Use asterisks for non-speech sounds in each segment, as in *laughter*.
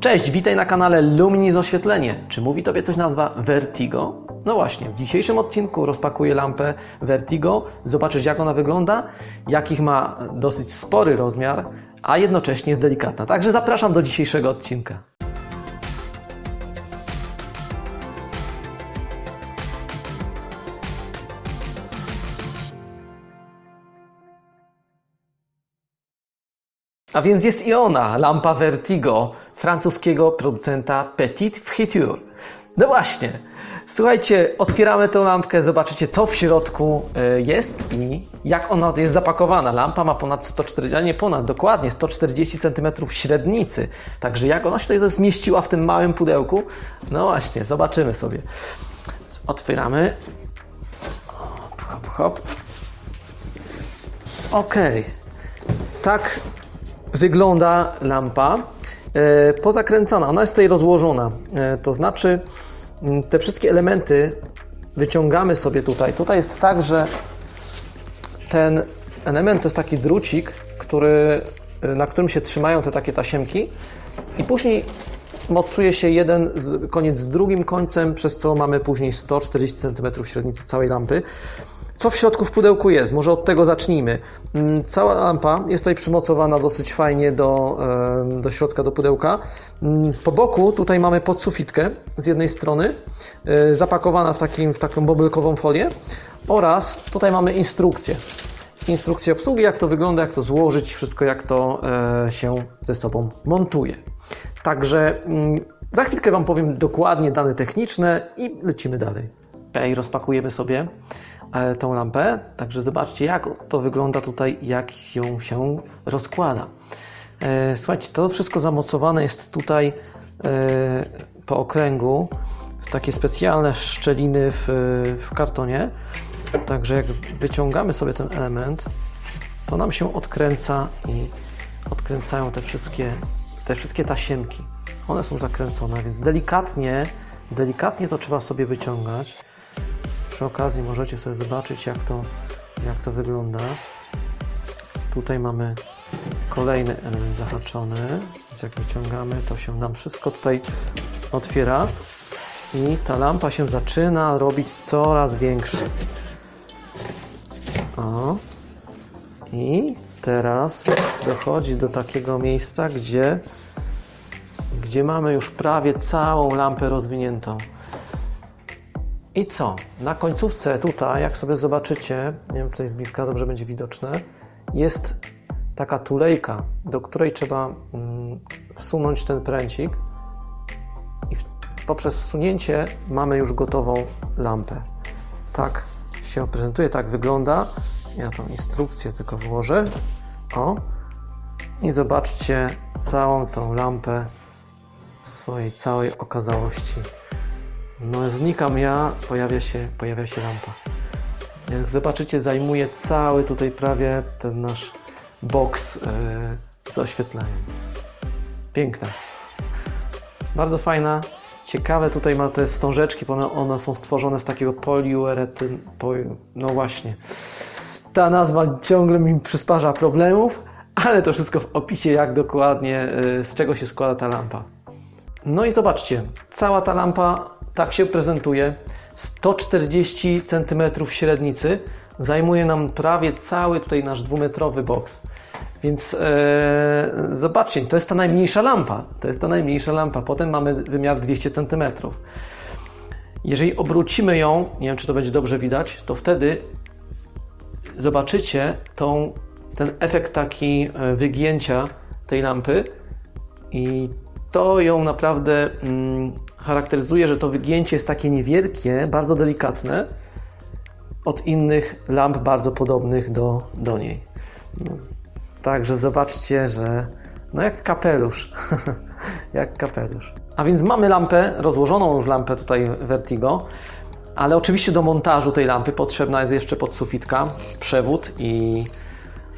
Cześć, witaj na kanale Luminis Oświetlenie. Czy mówi Tobie coś nazwa Vertigo? No właśnie, w dzisiejszym odcinku rozpakuję lampę Vertigo, zobaczysz jak ona wygląda, jakich ma dosyć spory rozmiar, a jednocześnie jest delikatna. Także zapraszam do dzisiejszego odcinka. A więc jest i ona, lampa Vertigo francuskiego producenta Petit Friture. No właśnie, słuchajcie, otwieramy tę lampkę, zobaczycie co w środku e, jest i jak ona jest zapakowana. Lampa ma ponad 140, a nie ponad, dokładnie 140 cm średnicy. Także jak ona się tutaj zmieściła w tym małym pudełku? No właśnie, zobaczymy sobie. Otwieramy. Hop, hop, hop. Okej. Tak wygląda lampa pozakręcana. Ona jest tutaj rozłożona. E, to znaczy, m, te wszystkie elementy wyciągamy sobie tutaj. Tutaj jest tak, że ten element to jest taki drucik, który, e, na którym się trzymają te takie tasiemki i później mocuje się jeden z, koniec z drugim końcem, przez co mamy później 140 cm średnicy całej lampy. Co w środku w pudełku jest? Może od tego zacznijmy. Mm, Cała lampa jest tutaj przymocowana dosyć fajnie do, do środka, do pudełka. Mm, Po boku tutaj mamy podsufitkę z jednej strony, e, zapakowana w, takim, w taką bobelkową folię oraz tutaj mamy instrukcję. Instrukcję obsługi, jak to wygląda, jak to złożyć, wszystko jak to e, się ze sobą montuje. Także mm, za chwilkę Wam powiem dokładnie dane techniczne i lecimy dalej. Ok, rozpakujemy sobie tą lampę. Także zobaczcie, jak to wygląda tutaj, jak ją się rozkłada. E, Słuchajcie, to wszystko zamocowane jest tutaj e, po okręgu w takie specjalne szczeliny w, w kartonie. Także jak wyciągamy sobie ten element, to nam się odkręca i odkręcają te wszystkie, te wszystkie tasiemki. One są zakręcone, więc delikatnie, delikatnie to trzeba sobie wyciągać. Przy okazji możecie sobie zobaczyć, jak to, jak to wygląda. Tutaj mamy kolejny element zahaczony, więc jak wyciągamy, to się nam wszystko tutaj otwiera i ta lampa się zaczyna robić coraz większa. O. I teraz dochodzi do takiego miejsca, gdzie, gdzie mamy już prawie całą lampę rozwiniętą. I co? Na końcówce tutaj, jak sobie zobaczycie, nie wiem, tutaj z bliska dobrze będzie widoczne, jest taka tulejka, do której trzeba mm, wsunąć ten pręcik i poprzez wsunięcie mamy już gotową lampę. Tak się prezentuje, tak wygląda. Ja tą instrukcję tylko włożę. O. I zobaczcie całą tą lampę w swojej całej okazałości. No, znikam ja, pojawia się, pojawia się lampa. Jak zobaczycie, zajmuje cały tutaj prawie ten nasz boks yy, z oświetleniem. Piękna. Bardzo fajna. Ciekawe tutaj ma te wstążeczki, bo one, są stworzone z takiego poliuretyn... Poli... No właśnie. Ta nazwa ciągle mi przysparza problemów, ale to wszystko w opisie, jak dokładnie, yy, z czego się składa ta lampa. No i zobaczcie, cała ta lampa tak się prezentuje. 140 cm średnicy zajmuje nam prawie cały tutaj nasz dwumetrowy boks. Więc e, zobaczcie, to jest ta najmniejsza lampa. To jest ta najmniejsza lampa. Potem mamy wymiar 200 cm. Jeżeli obrócimy ją, nie wiem czy to będzie dobrze widać, to wtedy zobaczycie tą, ten efekt taki e, wygięcia tej lampy i to ją naprawdę mm, charakteryzuje, że to wygięcie jest takie niewielkie, bardzo delikatne od innych lamp bardzo podobnych do, do niej. No. Także zobaczcie, że no jak kapelusz. *laughs* jak kapelusz. A więc mamy lampę, rozłożoną już lampę tutaj Vertigo, ale oczywiście do montażu tej lampy potrzebna jest jeszcze podsufitka, przewód i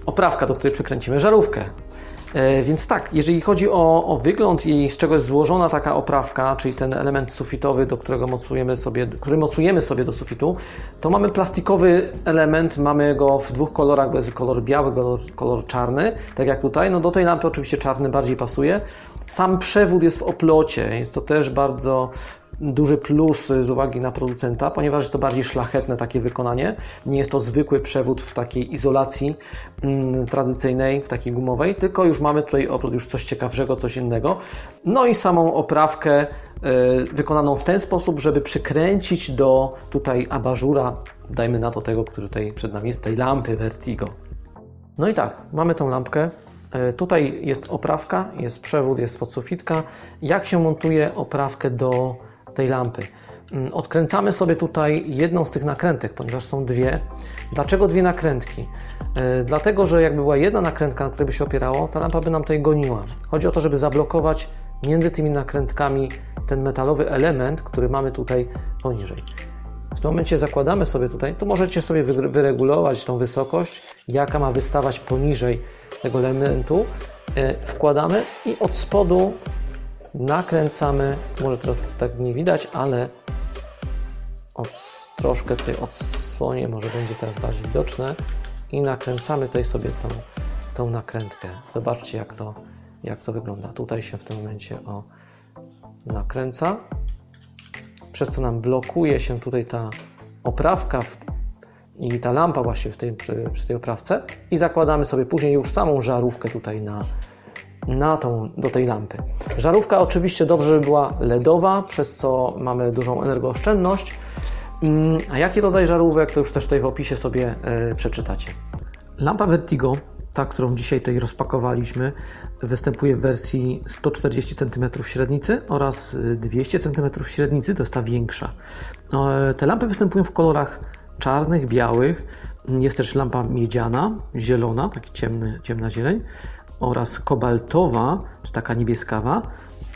oprawka, do której przykręcimy żarówkę. E, Więc tak, jeżeli chodzi o, o wygląd i z czego jest złożona taka oprawka, czyli ten element sufitowy, do którego mocujemy sobie, który mocujemy sobie do sufitu, to mamy plastikowy element, mamy go w dwóch kolorach, bo jest kolor biały, kolor, kolor czarny, tak jak tutaj. No do tej lampy oczywiście czarny bardziej pasuje. Sam przewód jest w oplocie, jest to też bardzo duży plus z uwagi na producenta, ponieważ jest to bardziej szlachetne takie wykonanie. Nie jest to zwykły przewód w takiej izolacji mm, tradycyjnej, w takiej gumowej, tylko już mamy tutaj oprócz już coś ciekawszego, coś innego. No i samą oprawkę y, wykonaną w ten sposób, żeby przykręcić do tutaj abażura, dajmy na to tego, który tutaj przed nami jest, tej lampy Vertigo. No i tak, mamy tą lampkę. E, Tutaj jest oprawka, jest przewód, jest podsufitka. Jak się montuje oprawkę do tej lampy? Mm, Odkręcamy sobie tutaj jedną z tych nakrętek, ponieważ są dwie. Dlaczego dwie nakrętki? E, Dlatego, że jakby była jedna nakrętka, na której by się opierało, ta lampa by nam tutaj goniła. Chodzi o to, żeby zablokować między tymi nakrętkami ten metalowy element, który mamy tutaj poniżej. W tym momencie zakładamy sobie tutaj, to możecie sobie wyre- wyregulować tą wysokość, jaka ma wystawać poniżej tego elementu. E, Wkładamy i od spodu nakręcamy, może teraz tak nie widać, ale od, troszkę tutaj odsłonię, może będzie teraz bardziej widoczne. I nakręcamy tutaj sobie tą, tą nakrętkę. Zobaczcie jak to, jak to wygląda. Tutaj się w tym momencie o, nakręca. Przez co nam blokuje się tutaj ta oprawka w, i ta lampa właśnie w tej, przy, przy tej oprawce. I zakładamy sobie później już samą żarówkę tutaj na, na tą, do tej lampy. Żarówka oczywiście dobrze by była LEDowa, przez co mamy dużą energooszczędność. Mm, A jaki rodzaj żarówek, to już też tutaj w opisie sobie e, przeczytacie. Lampa Vertigo, ta, którą dzisiaj tutaj rozpakowaliśmy, występuje w wersji 140 cm średnicy oraz y, 200 cm średnicy, to jest ta większa. E, Te lampy występują w kolorach czarnych, białych. Jest też lampa miedziana, zielona, taki ciemny, ciemna zieleń oraz kobaltowa, czy taka niebieskawa.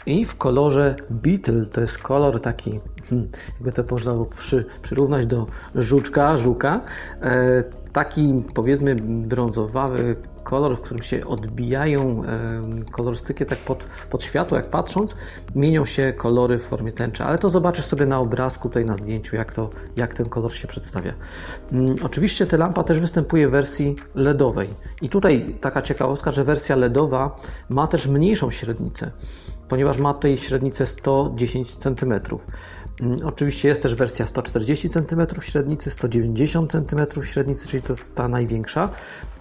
I w kolorze Beetle, to jest kolor taki, hmm, jakby to można było przy, przyrównać do żuczka, żuka. Taki powiedzmy brązowawy kolor, w którym się odbijają kolorystyki tak pod, pod światło, jak patrząc, mienią się kolory w formie tęczy, ale to zobaczysz sobie na obrazku tutaj na zdjęciu, jak, to, jak ten kolor się przedstawia. Mm, oczywiście ta lampa też występuje w wersji LEDowej i tutaj taka ciekawostka, że wersja LEDowa ma też mniejszą średnicę ponieważ ma tutaj średnicę 110 cm. Mm, Oczywiście jest też wersja 140 cm średnicy, 190 cm średnicy, czyli to jest ta największa.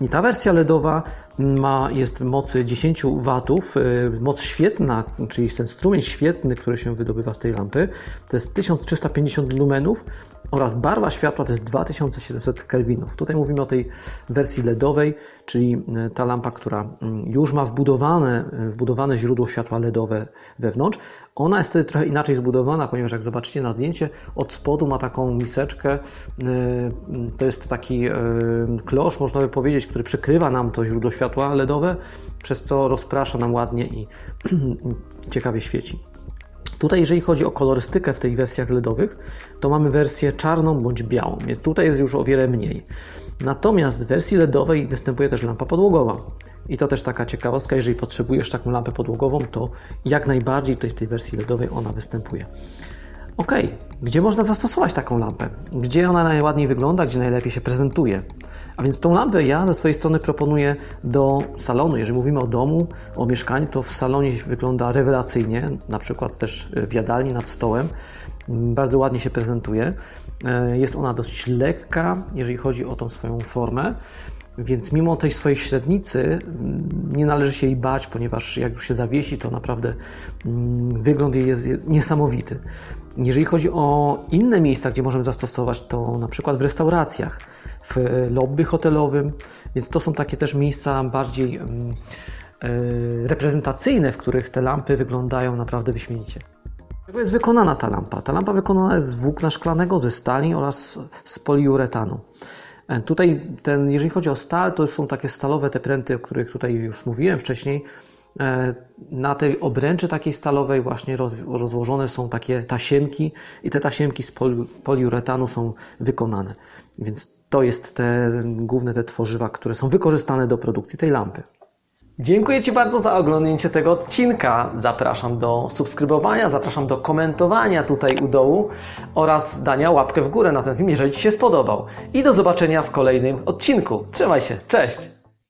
I ta wersja LEDowa ma, jest mocy 10 W, y, moc świetna, czyli ten strumień świetny, który się wydobywa z tej lampy, to jest 1350 lumenów oraz barwa światła to jest 2700 kelwinów. Tutaj mówimy o tej wersji LEDowej, czyli y, ta lampa, która mm, już ma wbudowane, y, wbudowane źródło światła LEDowe wewnątrz. Ona jest wtedy trochę inaczej zbudowana, ponieważ jak zobaczycie na zdjęcie, od spodu ma taką miseczkę. y, To jest taki y, klosz, można by powiedzieć, który przykrywa nam to źródło światła LEDowe, przez co rozprasza nam ładnie *clears throat* i ciekawie świeci. Tutaj, jeżeli chodzi o kolorystykę w tych wersjach LEDowych, to mamy wersję czarną bądź białą, więc tutaj jest już o wiele mniej. Natomiast w wersji LEDowej występuje też lampa podłogowa. I to też taka ciekawostka, jeżeli potrzebujesz taką lampę podłogową, to jak najbardziej tutaj w tej wersji LEDowej ona występuje. Ok, gdzie można zastosować taką lampę? Gdzie ona najładniej wygląda, gdzie najlepiej się prezentuje? A więc tą lampę ja ze swojej strony proponuję do salonu. Jeżeli mówimy o domu, o mieszkaniu, to w salonie wygląda rewelacyjnie, na przykład też w jadalni nad stołem. Bardzo ładnie się prezentuje. E, Jest ona dosyć lekka, jeżeli chodzi o tą swoją formę. Więc mimo tej swojej średnicy mm, nie należy się jej bać, ponieważ jak już się zawiesi, to naprawdę mm, wygląd jej jest niesamowity. Jeżeli chodzi o inne miejsca, gdzie możemy zastosować, to na przykład w restauracjach, w lobby hotelowym, więc to są takie też miejsca bardziej mm, e, reprezentacyjne, w których te lampy wyglądają naprawdę wyśmienicie. Czego jest wykonana ta lampa? Ta lampa wykonana jest z włókna szklanego, ze stali oraz z poliuretanu. E, Tutaj, ten, jeżeli chodzi o stal, to są takie stalowe te pręty, o których tutaj już mówiłem wcześniej. E, Na tej obręczy takiej stalowej właśnie roz, rozłożone są takie tasiemki i te tasiemki z poli, poliuretanu są wykonane. Więc to jest te główne te tworzywa, które są wykorzystane do produkcji tej lampy. Dziękuję Ci bardzo za oglądnięcie tego odcinka. Zapraszam do subskrybowania, zapraszam do komentowania tutaj u dołu oraz dania łapkę w górę na ten film, jeżeli Ci się spodobał. I do zobaczenia w kolejnym odcinku. Trzymaj się, cześć!